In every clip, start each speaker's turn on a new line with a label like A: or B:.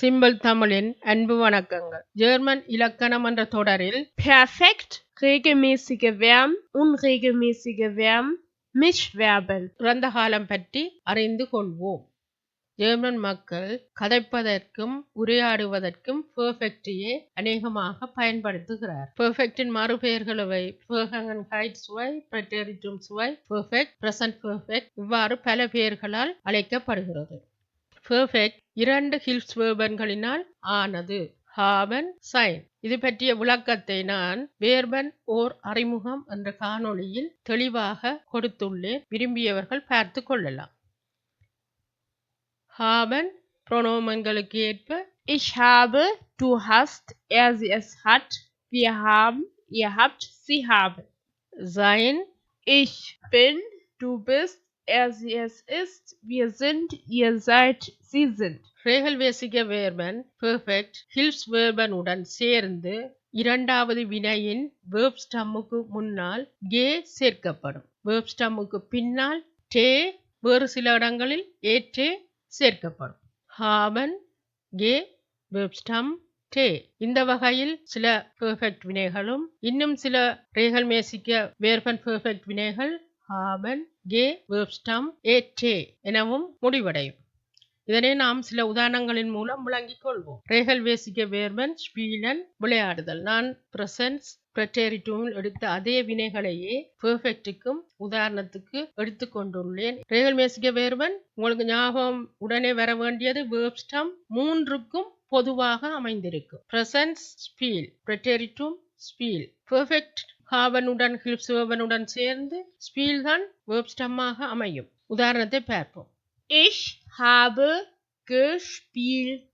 A: Simple தமிழின் அன்பு வணக்கங்கள். ஜெர்மன் இலக்கணம் என்ற தொடரில்
B: Perfekt, regelmäßige Verben, unregelmäßige Verben, Mischverben.
A: இறந்த காலம் பற்றி அறிந்து கொள்வோம். ஜெர்மன் மக்கள் கதைப்பதற்கும் உரையாடுவதற்கும் பெர்ஃபெக்டையே அநேகமாக பயன்படுத்துகிறார். பெர்ஃபெக்டின் மறுபெயர்களவை பெர்ஹங்கன்ஹைட் சுவை பிரட்டரிட்டும் சுவை பெர்ஃபெக்ட் பிரசன்ட் பெர்ஃபெக்ட் இவ்வாறு பல பெயர்களால் அழைக்கப்படுகிறது. பெர்ஃபெக்ட் இரண்டு ஹில்ஸ் வேர்பன்களினால் ஆனது. ஹாபன் சைன். இது பற்றிய விளக்கத்தை நான் வேர்பன் ஓர் அறிமுகம் என்ற காணொளியில் தெளிவாக கொடுத்துள்ளேன். விரும்பியவர்கள் பார்த்து கொள்ளலாம். ஹாபன் புரோனோமங்களுக்கு ஏற்ப
B: Ich habe, du hast, er sie es hat, wir haben, ihr habt, sie haben.
A: sein
B: Ich bin, du bist, er sie es ist, wir sind, ihr seid, sie sind.
A: ரேகல்வேசிக வேர்பன் பெர்ஃபெக்ட் ஹில்ஸ் வேர்பன் உடன் சேர்ந்து இரண்டாவது வினையின் வேர்ப் ஸ்டம்முக்கு முன்னால் கே சேர்க்கப்படும். வேர்ப் ஸ்டம்முக்கு பின்னால் டே வேறு சில இடங்களில் ஏற்றே சேர்க்கப்படும். ஹாபன் கே வேர்ப் ஸ்டம் டே இந்த வகையில் சில பெர்ஃபெக்ட் வினைகளும் இன்னும் சில ரேகல் மேசிக்க வேர்பன் பெர்ஃபெக்ட் வினைகள் ஹாபன் கே வேர்ப் ஸ்டம் ஏ டே எனவும் முடிவடையும். இதனை நாம் சில உதாரணங்களின் மூலம் விளங்கிக் கொள்வோம். ரேகல் வேசிக்க வேர்மன் ஸ்பீலன் விளையாடுதல். நான் பிரசன்ஸ் பிரட்டேரிட்டூமில் எடுத்த அதே வினைகளையே பெர்ஃபெக்ட்டுக்கும் உதாரணத்துக்கு எடுத்துக்கொண்டுள்ளேன் ரேகல் மேசிக வேர்பன் உங்களுக்கு ஞாபகம் உடனே வர வேண்டியது வேர்ப்ஸ்டம் மூன்றுக்கும் பொதுவாக அமைந்திருக்கும் பிரசன்ஸ் ஸ்பீல் பிரட்டேரிட்டும் ஸ்பீல். பெர்ஃபெக்ட் ஹாவனுடன் ஹில்ப்ஸ்வேவனுடன் சேர்ந்து ஸ்பீல் தான் வேர்ப்ஸ்டம்மாக அமையும். உதாரணத்தை பார்ப்போம்.
B: இஷ் habe gespielt,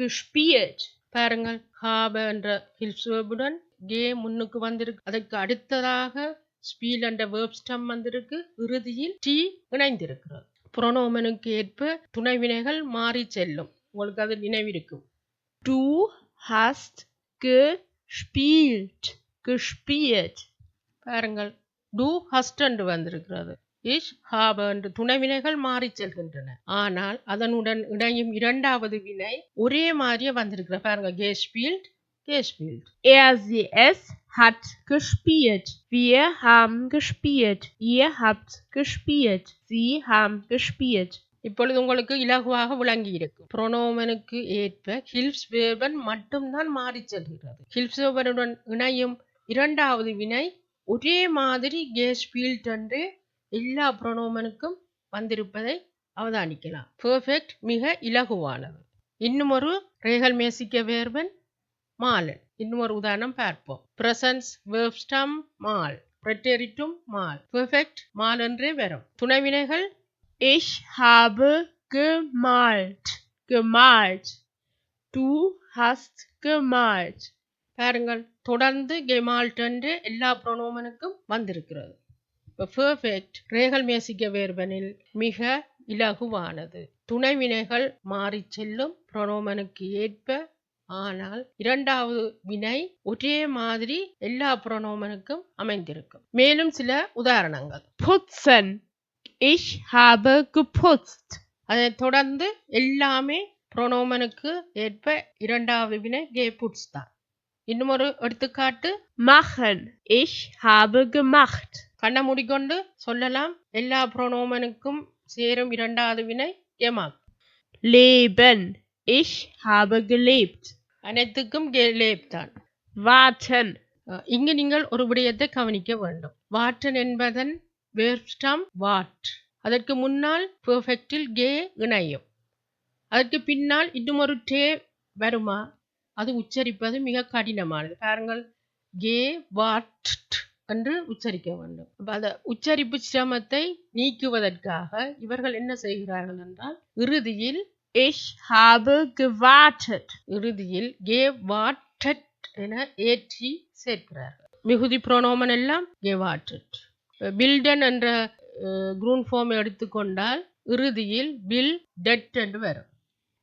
B: கிஷ்பியட்
A: பாருங்கள். ஹாப என்ற ஹில்ஸ்வேபுடன் கே முன்னுக்கு வந்திருக்கு. அதற்கு அடுத்ததாக ஸ்பீல் என்ற வேர்ப் ஸ்டம் வந்திருக்கு. இறுதியில் டி இணைந்திருக்கிறது. புரோனோமனுக்கு ஏற்ப துணைவினைகள் மாறி செல்லும். உங்களுக்கு அது நினைவிருக்கும்.
B: Du hast ஸ்பீல்ட் gespielt.
A: பாருங்கள் டூ ஹஸ்டண்ட் வந்திருக்கிறது இஷ் ஹாப் என்று துணைவினைகள் மாறி செல்கின்றன ஆனால் அதனுடன் இணையும் இரண்டாவது வினை ஒரே மாதிரியே வந்திருக்கிற பாருங்க கேஷ்பீல்ட் கேஸ்பீல்ட்
B: Er sie es hat gespielt. Wir haben gespielt. Ihr habt gespielt. Sie haben gespielt.
A: இப்பொழுது உங்களுக்கு இலகுவாக விளங்கி இருக்கும் புரோனோமனுக்கு ஏற்ப ஹில்ஸ் வேர்பன் மட்டும்தான் மாறி செல்கிறது ஹில்ஸ் வேர்பனுடன் இணையும் இரண்டாவது வினை ஒரே மாதிரி கேஸ் ஃபீல்ட் என்று எல்லா புரோனோமனுக்கும் வந்திருப்பதை அவதானிக்கலாம். பெர்ஃபெக்ட் மிக இலகுவானது. இன்னும் ஒரு ரேகல் மேசிக்க வேர்வன் மாலன். இன்னும் ஒரு உதாரணம் பார்ப்போம். பிரசன்ஸ் வேர்ப்ஸ்டம் மால் பிரட்டேரிட்டும் மால் பெர்ஃபெக்ட் மால் என்றே வரும். துணைவினைகள்
B: இஷ் ஹாபு gemalt, gemalt. Du hast gemalt.
A: பாருங்கள். தொடர்ந்து கெமால்ட் என்று எல்லா புரோனோமனுக்கும் வந்திருக்கிறது. இப்போ பெர்ஃபெக்ட் ரேகல் மேசிக்க வேர்பனில் மிக இலகுவானது. துணை வினைகள் மாறி செல்லும் புரோனோமனுக்கு ஏற்ப ஆனால் இரண்டாவது வினை ஒரே மாதிரி எல்லா புரோனோமனுக்கும் அமைந்திருக்கும். மேலும் சில உதாரணங்கள்.
B: புட்சன் இஷ் ஹாப geputzt.
A: அதைத் தொடர்ந்து எல்லாமே புரோனோமனுக்கு ஏற்ப இரண்டாவது வினை கே புட்ஸ் தான் இன்னும் ஒரு எடுத்துக்காட்டு
B: Machen. Ich habe gemacht.
A: கண்ணை மூடிக்கொண்டு சொல்லலாம் எல்லா புரோனோமனுக்கும் சேரும் இரண்டாவது வினை எமாக்
B: Leben. Ich habe gelebt.
A: அனைத்துக்கும் கெலேப் தான். அஹ் இங்கு நீங்கள் ஒரு விடயத்தை கவனிக்க வேண்டும் வாட்டன் என்பதன் வேர்ஸ்டம் வாட் அதற்கு முன்னால் பெர்ஃபெக்டில் கே இணையும் அதற்கு பின்னால் இன்னும் ஒரு டே வருமா அது உச்சரிப்பது மிக கடினமானது. பாருங்கள் கே வாட் என்று உச்சரிக்க வேண்டும். அந்த உச்சரிப்பு சிரமத்தை நீக்குவதற்காக இவர்கள் என்ன செய்கிறார்கள் என்றால் இறுதியில்
B: Ich habe
A: இறுதியில் கே வாட்டட் என ஏற்றி சேர்க்கிறார்கள். மிகுதி புரோனோமன் எல்லாம் கே வாட்டட் பில்டன் என்ற குரூன் ஃபார்ம் எடுத்துக்கொண்டால் இறுதியில் பில் டெட் என்று வரும்.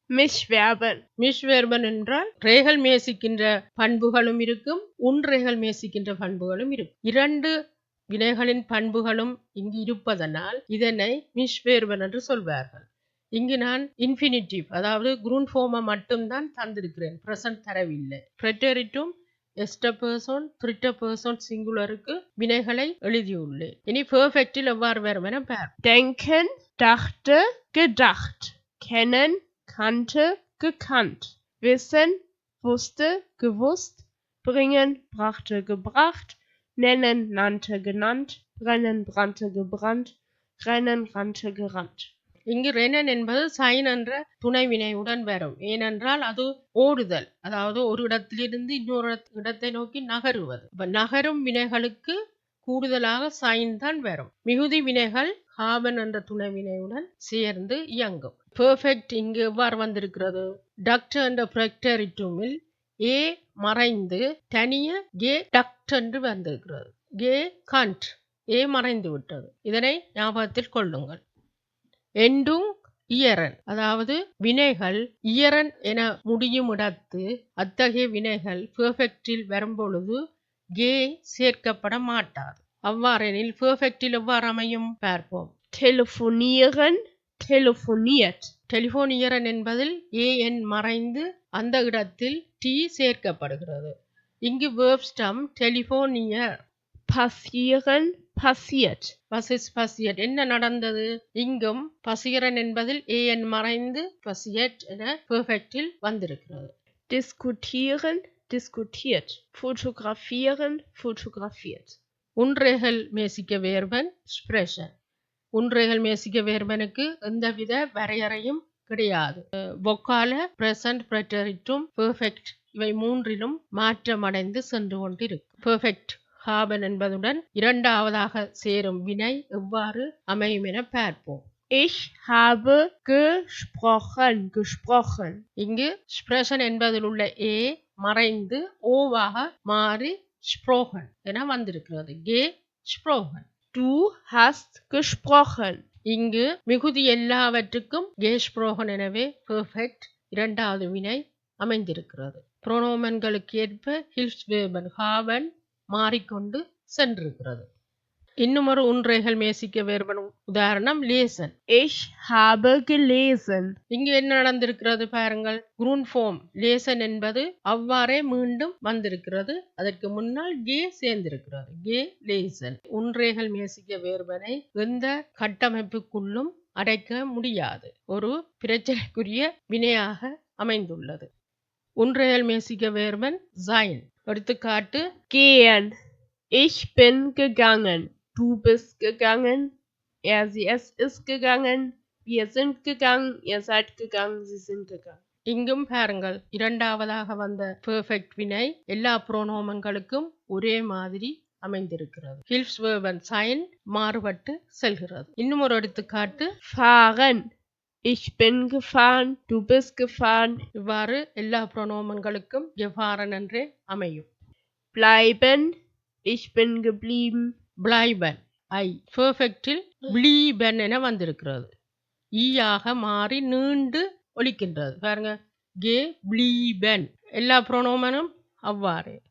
B: Mischverben.
A: மிஷ்வேர்பன் என்றால் ரேகல் மேசிக்கின்ற பண்புகளும் இருக்கும் உன் ரேகல் மேசிக்கின்ற பண்புகளும் இருக்கும். இரண்டு வினைகளின் பண்புகளும் இங்கு இருப்பதனால் இதனை மிஷ்வேர்பன் என்று சொல்வார்கள். இங்கு நான் இன்ஃபினிட்டிவ் அதாவது குரூன் ஃபோமை மட்டும்தான் தந்திருக்கிறேன். ப்ரெசன்ட் தரவில்லை. ப்ரெட்டரிட்டும் எஸ்ட பர்சன் த்ரிட்ட பர்சன் சிங்குலருக்கு வினைகளை எழுதியுள்ளேன். இனி பெர்ஃபெக்டில் எவ்வாறு வரும் என பார்
B: டெங்கன் டாக்டர் gedacht, கெனன் kannte, gekannt, wissen, wusste, gewusst, bringen, brachte, gebracht, nennen, nannte, genannt, brennen, brannte, gebrannt, rennen, rannte, gerannt.
A: இங்கு ரெனன் என்பது சைன் என்ற துணை வினையுடன் வரும் ஏனென்றால் அது ஓடுதல். அதாவது ஒரு இடத்திலிருந்து இன்னொரு இடத்தை நோக்கி நகருவது. இப்ப நகரும் வினைகளுக்கு கூடுதலாக சைன் தான் வரும். மிகுதி வினைகள் ஹாபன் என்ற துணை வினையுடன் சேர்ந்து இயங்கும். பெர்ஃபெக்ட் இங்கு எவ்வாறு வந்திருக்கிறது? டக்ட் என்ற பிரக்டரிட்டுமில் ஏ மறைந்து தனிய கே டக்ட் என்று வந்திருக்கிறது. கே கண்ட் ஏ மறைந்து விட்டது. இதனை ஞாபகத்தில் கொள்ளுங்கள். எண்டும் இயரன். அதாவது வினைகள் இயரன் என முடியும் இடத்து அத்தகைய வினைகள் பெர்ஃபெக்டில் வரும்பொழுது கே சேர்க்கப்பட மாட்டாது. அவ்வாறெனில் பெர்ஃபெக்டில் எவ்வாறு அமையும்? பார்ப்போம்.
B: டெலிஃபோனியகன்
A: டெலிபோன் இயரன் என்பதில் ஏஎன் மறைந்து அந்த இடத்தில் டி சேர்க்கப்படுகிறது. இங்கு வேர்ப்ஸ்டம் டெலிபோனியர்
B: Passieren, passiert.
A: பசிஸ் பசியட். என்ன நடந்தது? இங்கும் பசியரன் என்பதில் ஏஎன் மறைந்து பசியட் என பெர்ஃபெக்டில் வந்திருக்கிறது.
B: Diskutieren, diskutiert. Fotografieren, fotografiert.
A: உன்றைகள் மேசிக்க வேர்பன் ஸ்பிரஷன் உன்றைகள் மேசிக்க வேர்பனுக்கு எந்தவித வரையறையும் கிடையாது. பொக்கால பிரசன்ட் ப்ரெட்டரிட்டும் பெர்ஃபெக்ட் இவை மூன்றிலும் மாற்றமடைந்து சென்று கொண்டிருக்கும். பெர்ஃபெக்ட் ஹாபன் என்பதுடன் இரண்டாவதாக சேரும் வினை எவ்வாறு அமையும் என பார்ப்போம்.
B: Ich habe gesprochen, gesprochen.
A: இங்கு ஸ்பிரஷன் என்பதில் உள்ள ஏ மறைந்து ஓவாக மாறி ஸ்ப்ரோகன் என வந்திருக்கிறது. கே ஸ்ப்ரோகன்
B: Du hast gesprochen.
A: இங்கு மிகுதி எல்லாவற்றுக்கும் கேஷ்ப்ரோகன் எனவே பெர்ஃபெக்ட் இரண்டாவது வினை அமைந்திருக்கிறது புரோனோமன்களுக்கு ஏற்ப ஹில்ஸ் வேபன் ஹாவன் மாறிக்கொண்டு சென்றிருக்கிறது இன்னும் ஒரு உன்றைகள் மேசிக்க வேறுபடும் உதாரணம் லேசன்.
B: Ich habe gelesen.
A: இங்கு என்ன நடந்திருக்கிறது பாருங்கள். குரூன் ஃபார்ம் லேசன் என்பது அவ்வாறே மீண்டும் வந்திருக்கிறது. அதற்கு முன்னால் கே சேர்ந்திருக்கிறது. கே லேசன். உன்றைகள் மேசிக்க வேறுபனை எந்த கட்டமைப்புக்குள்ளும் அடைக்க முடியாது. ஒரு பிரச்சனைக்குரிய வினையாக அமைந்துள்ளது. உன்றைகள் மேசிக்க வேர்பன் சைன் எடுத்துக்காட்டு
B: Gehen. Ich bin gegangen. Du bist gegangen. Er, sie, es ist gegangen. Wir sind gegangen. Ihr seid gegangen. Sie sind gegangen.
A: இங்கும் பாருங்கள் இரண்டாவதாக வந்த பெர்ஃபெக்ட் வினை எல்லா புரோனோமன்களுக்கும் ஒரே மாதிரி அமைந்திருக்கிறது ஹில்ஸ் வேர்பன் சைன் மாறுபட்டு செல்கிறது இன்னும் ஒரு எடுத்துக்காட்டு
B: Fahren. Ich bin gefahren. Du bist gefahren.
A: இவ்வாறு எல்லா புரோனோமன்களுக்கும் எவ்வாறன் என்றே அமையும்
B: Bleiben. Ich bin geblieben.
A: பிளைபன் ஐ பெர்ஃபெக்டில் பிளீபன் என வந்திருக்கிறது. ஈயாக மாறி நீண்டு ஒலிக்கின்றது. பாருங்க. கே பிளீபன் எல்லா புரோனோமனும் அவ்வாறு.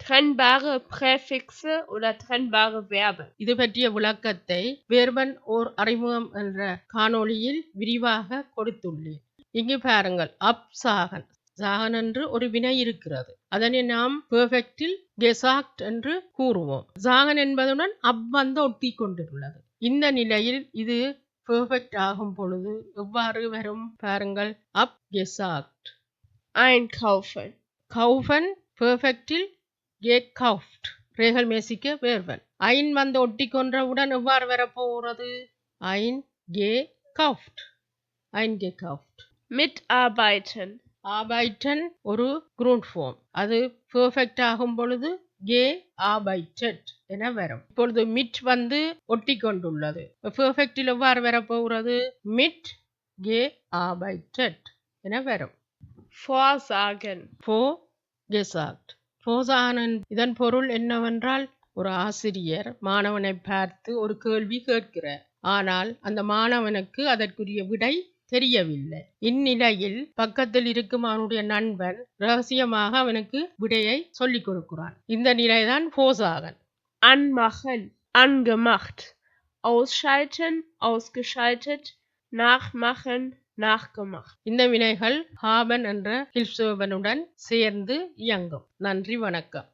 B: Trennbare Präfixe oder trennbare Verben.
A: இது பற்றிய விளக்கத்தை வேர்பன் ஓர் அறிமுகம் என்ற காணொளியில் விரிவாக கொடுத்துள்ளேன். இங்கு பாருங்கள். அப் சாகன் சாகன் என்று ஒரு வினை இருக்கிறது. அதனை நாம் பெர்ஃபெக்டில் கெசாக்ட் என்று கூறுவோம். சாகன் என்பதுடன் அப் வந்து ஒட்டி கொண்டுள்ளது. இந்த நிலையில் இது பெர்ஃபெக்ட் ஆகும் பொழுது எவ்வாறு வரும் பாருங்கள். அப் கெசாக்ட்
B: Einkaufen.
A: கௌஃபன் பெர்ஃபெக்டில் gekauft ரேகல் மேசிக்க வேர்வன். ஐன் வந்து ஒட்டி கொன்றவுடன் எவ்வாறு வரப்போகிறது ஐன் கே ஐன் கே கவுஃப்ட்
B: Mitarbeiten.
A: ஆபைட்டன் ஒரு குரூண்ட் ஃபார்ம் அது பெர்ஃபெக்ட் ஆகும் பொழுது கே ஆபைட்டட் என வரும். இப்பொழுது மிட் வந்து ஒட்டி கொண்டுள்ளது. பெர்ஃபெக்டில் எவ்வாறு வரப்போகிறது மிட் கே ஆபைட்டட் என வரும்.
B: Vorsagen.
A: போ கெசாக்ட் போசானன் இதன் பொருள் என்னவென்றால் ஒரு ஆசிரியர் மாணவனை பார்த்து ஒரு கேள்வி கேட்கிறார். ஆனால் அந்த மாணவனுக்கு அதற்குரிய விடை தெரியவில்லை இந்நிலையில் பக்கத்தில் இருக்கும் அவனுடைய நண்பன் ரகசியமாக அவனுக்கு விடையை சொல்லிக் கொடுக்கிறான் இந்த நிலைதான் போசாகன்
B: Anmachen. Angemacht. Ausschalten. Ausgeschaltet. nachmachen, nachgemacht.
A: இந்த வினைகள் ஹாபன் என்ற ஹில்ஸ்வேர்பனுடன் சேர்ந்து இயங்கும் நன்றி வணக்கம்